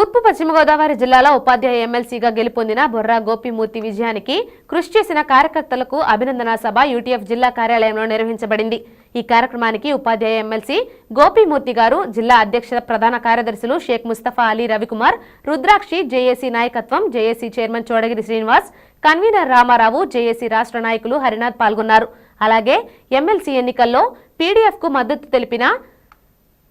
తూర్పు పశ్చిమ గోదావరి జిల్లాలో ఉపాధ్యాయ ఎమ్మెల్సీగా గెలుపొందిన బొర్రా గోపిమూర్తి విజయానికి కృషి చేసిన కార్యకర్తలకు అభినందన సభ యూటీఎఫ్ జిల్లా కార్యాలయంలో నిర్వహించబడింది. ఈ కార్యక్రమానికి ఉపాధ్యాయ ఎమ్మెల్సీ గోపిమూర్తి గారు జిల్లా అధ్యక్ష ప్రధాన కార్యదర్శులు షేక్ ముస్తఫా అలీ రవికుమార్ రుద్రాక్షి జేఏసీ నాయకత్వం JAC chairman Chodagiri Srinivas convener Ramarao JAC రాష్ట్ర నాయకులు హరినాథ్ పాల్గొన్నారు. అలాగే ఎమ్మెల్సీ ఎన్నికల్లో పీడీఎఫ్కు మద్దతు తెలిపిన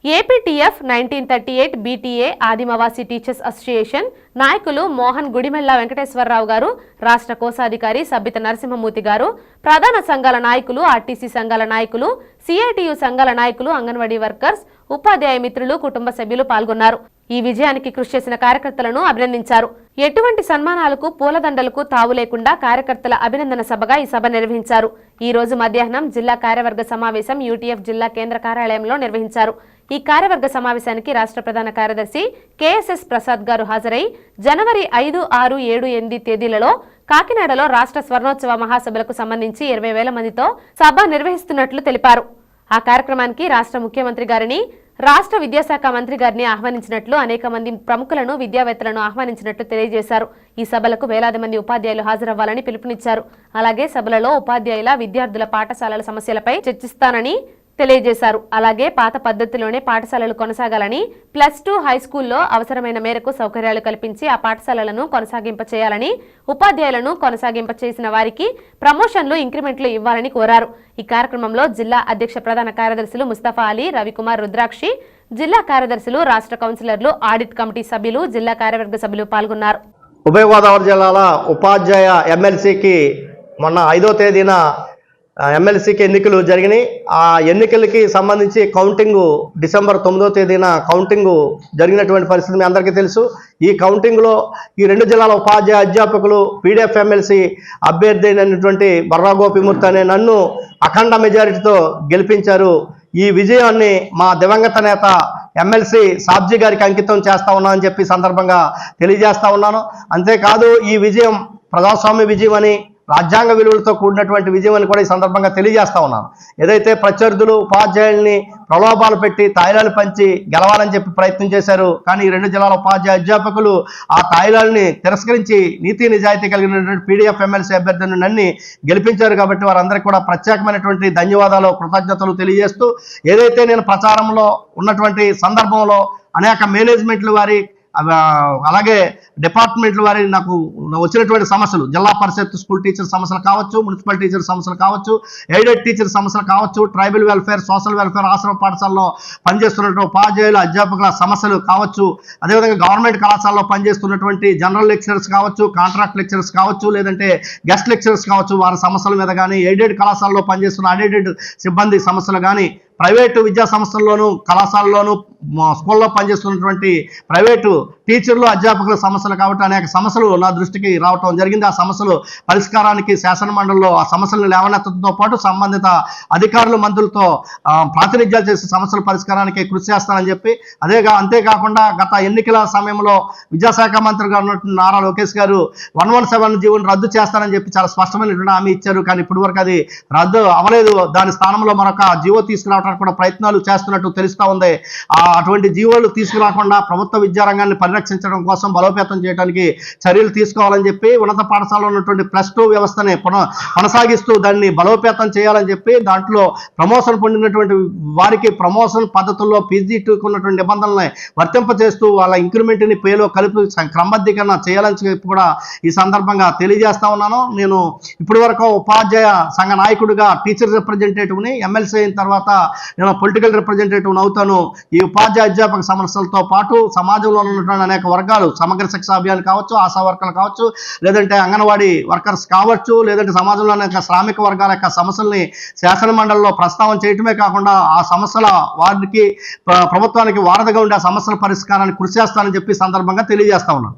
APTF nineteen thirty eight BTA ఆదిమవాసి teachers association నాయకులు మోహన్ గుడిమెల్ల వెంకటేశ్వరరావు గారు రాష్ట్ర కోశాధికారి సబిత నరసింహమూర్తి గారు ప్రధాన సంఘాల నాయకులు ఆర్టీసీ సంఘాల నాయకులు సిఐటియు సంఘాల నాయకులు అంగన్వాడీ వర్కర్స్ ఉపాధ్యాయ మిత్రులు కుటుంబ సభ్యులు పాల్గొన్నారు. ఈ విజయానికి కృషి చేసిన కార్యకర్తలను అభినందించారు. ఎటువంటి సన్మానాలకు పూలదండలకు తావు లేకుండా కార్యకర్తల అభినందన సభగా ఈ సభ నిర్వహించారు. ఈ రోజు మధ్యాహ్నం జిల్లా కార్యవర్గ సమావేశం యూటీఎఫ్ జిల్లా కేంద్ర కార్యాలయంలో నిర్వహించారు. ఈ కార్యవర్గ సమావేశానికి రాష్ట్ర ప్రధాన కార్యదర్శి కేఎస్ఎస్ ప్రసాద్ గారు హాజరై జనవరి ఐదు ఆరు ఏడు ఎనిమిది తేదీలలో కాకినాడలో రాష్ట్ర స్వర్ణోత్సవ మహాసభలకు సంబంధించి ఇరవై వేల మందితో సభ నిర్వహిస్తున్నట్లు తెలిపారు. ఆ కార్యక్రమానికి రాష్ట్ర ముఖ్యమంత్రి గారిని రాష్ట్ర విద్యాశాఖ మంత్రి గారిని ఆహ్వానించినట్లు అనేక మంది ప్రముఖులను విద్యావేత్తలను ఆహ్వానించినట్లు తెలియజేశారు. ఈ సభలకు వేలాది మంది ఉపాధ్యాయులు హాజరవ్వాలని పిలుపునిచ్చారు. అలాగే సభలలో ఉపాధ్యాయుల విద్యార్థుల పాఠశాలల సమస్యలపై చర్చిస్తానని తెలియజేశారు. అలాగే పాత పద్ధతిలోనే పాఠశాలలు కొనసాగాలని ప్లస్ టూ హై స్కూల్లో అవసరమైన మేరకు సౌకర్యాలు కల్పించి ఆ పాఠశాలలను కొనసాగింప చేయాలని ఉపాధ్యాయులను కొనసాగింప చేసిన వారికి ప్రమోషన్లు ఇంక్రిమెంట్లు ఇవ్వాలని కోరారు. ఈ కార్యక్రమంలో జిల్లా అధ్యక్ష ప్రధాన కార్యదర్శులు ముస్తఫా అలీ రవికుమార్ రుద్రాక్షి జిల్లా కార్యదర్శులు రాష్ట్ర కౌన్సిలర్లు ఆడిట్ కమిటీ సభ్యులు జిల్లా కార్యవర్గ సభ్యులు పాల్గొన్నారు. ఉభయ గోదావరి జిల్లాల ఉపాధ్యాయ ఎమ్మెల్సీకి మొన్న ఐదో తేదీన ఎమ్మెల్సీకి ఎన్నికలు జరిగినాయి. ఆ ఎన్నికలకి సంబంధించి కౌంటింగ్ డిసెంబర్ తొమ్మిదో తేదీన కౌంటింగ్ జరిగినటువంటి పరిస్థితి మీ అందరికీ తెలుసు. ఈ కౌంటింగ్లో ఈ రెండు జిల్లాల ఉపాధ్యాయ అధ్యాపకులు పీడిఎఫ్ ఎమ్మెల్సీ అభ్యర్థి అయినటువంటి బర్రా గోపిమూర్తి అనే నన్ను అఖండ మెజారిటీతో గెలిపించారు. ఈ విజయాన్ని మా దివంగత నేత ఎమ్మెల్సీ సాబ్జీ గారికి అంకితం చేస్తా ఉన్నానని చెప్పి సందర్భంగా తెలియజేస్తా ఉన్నాను. అంతేకాదు ఈ విజయం ప్రజాస్వామ్య విజయం అని రాజ్యాంగ విలువలతో కూడినటువంటి విజయం అని కూడా ఈ సందర్భంగా తెలియజేస్తా ఉన్నాను. ఏదైతే ప్రత్యర్థులు ఉపాధ్యాయుల్ని ప్రలోభాలు పెట్టి తాయిలాలు పంచి గెలవాలని చెప్పి ప్రయత్నం చేశారు కానీ ఈ రెండు జిల్లాల ఉపాధ్యాయ అధ్యాపకులు ఆ తాయిలాల్ని తిరస్కరించి నీతి నిజాయితీ కలిగినటువంటి పీడీఎఫ్ ఎమ్మెల్సీ అభ్యర్థులను నన్ని గెలిపించారు కాబట్టి వారందరికీ కూడా ప్రత్యేకమైనటువంటి ధన్యవాదాలు కృతజ్ఞతలు తెలియజేస్తూ ఏదైతే నేను ప్రచారంలో ఉన్నటువంటి సందర్భంలో అనేక మేనేజ్మెంట్లు వారి అలాగే డిపార్ట్మెంట్ల వారి నాకు వచ్చినటువంటి సమస్యలు జిల్లా పరిషత్ స్కూల్ టీచర్ సమస్యలు కావచ్చు మున్సిపల్ టీచర్ సమస్యలు కావచ్చు ఎయిడెడ్ టీచర్ సమస్యలు కావచ్చు ట్రైబల్ వెల్ఫేర్ సోషల్ వెల్ఫేర్ ఆశ్రమ పాఠశాలలో పనిచేస్తున్నటువంటి ఉపాధ్యాయులు అధ్యాపకుల సమస్యలు కావచ్చు అదేవిధంగా గవర్నమెంట్ కళాశాలలో పనిచేస్తున్నటువంటి జనరల్ లెక్చరర్స్ కావచ్చు కాంట్రాక్ట్ లెక్చరర్స్ కావచ్చు లేదంటే గెస్ట్ లెక్చరర్స్ కావచ్చు వారి సమస్యల మీద కానీ ఎయిడెడ్ కళాశాలలో పనిచేస్తున్న అన్ఎయిడెడ్ సిబ్బంది సమస్యలు కానీ ప్రైవేటు విద్యా సంస్థల్లోనూ కళాశాలలోనూ స్కూల్లో పనిచేస్తున్నటువంటి ప్రైవేటు టీచర్లు అధ్యాపకుల సమస్యలు కాబట్టి అనేక సమస్యలు నా దృష్టికి రావటం జరిగింది. ఆ సమస్యలు పరిష్కారానికి శాసన మండలిలో ఆ సమస్యలను లేవనెత్తడంతో పాటు సంబంధిత అధికారులు మంత్రులతో ప్రాతినిధ్యాలు చేసే సమస్యల పరిష్కారానికి కృషి చేస్తానని చెప్పి అదేగా అంతేకాకుండా గత ఎన్నికల సమయంలో విద్యాశాఖ మంత్రి గారు నారా లోకేష్ గారు వన్ వన్ సెవెన్ జీవోని రద్దు చేస్తానని చెప్పి చాలా స్పష్టమైనటువంటి హామీ ఇచ్చారు. కానీ ఇప్పటివరకు అది రద్దు అవ్వలేదు. దాని స్థానంలో మరొక జీవో తీసుకురావడం కూడా ప్రయత్నాలు చేస్తున్నట్టు తెలుస్తా ఉంది. ఆ అటువంటి జీవోలు తీసుకురాకుండా ప్రభుత్వ విద్యారంగాన్ని పరిరక్షించడం కోసం బలోపేతం చేయడానికి చర్యలు తీసుకోవాలని చెప్పి ఉన్నత పాఠశాలలో ఉన్నటువంటి ప్లస్ టూ వ్యవస్థని కొనసాగిస్తూ దాన్ని బలోపేతం చేయాలని చెప్పి దాంట్లో ప్రమోషన్ పొందినటువంటి వారికి ప్రమోషన్ పద్ధతుల్లో పీజీ టూకి ఉన్నటువంటి నిబంధనల్ని వర్తింపజేస్తూ వాళ్ళ ఇంక్రిమెంట్ని పేలో కలిపి క్రమబద్ధీకరణ చేయాలని చెప్పి కూడా ఈ సందర్భంగా తెలియజేస్తా ఉన్నాను. నేను ఇప్పటి వరకు ఉపాధ్యాయ సంఘ నాయకుడిగా టీచర్ రిప్రజెంటేటివ్ని ఎమ్మెల్సీ అయిన తర్వాత నేను పొలిటికల్ రిప్రజెంటేటివ్ అవుతాను. ఈ ఉపాధ్యాయ అధ్యాపక సమస్యలతో పాటు సమాజంలో ఉన్నటువంటి అనేక వర్గాలు సమగ్ర శిక్ష అభియాన్ కావచ్చు ఆశా వర్కర్లు కావచ్చు లేదంటే అంగన్వాడీ వర్కర్స్ కావచ్చు లేదంటే సమాజంలో అనేక శ్రామిక వర్గాల యొక్క సమస్యల్ని శాసనమండలిలో ప్రస్తావన చేయటమే కాకుండా ఆ సమస్యల వారికి ప్రభుత్వానికి వారధిగా ఉండే ఆ సమస్యల పరిష్కారాన్ని కృషి చేస్తానని చెప్పి సందర్భంగా తెలియజేస్తా ఉన్నాను.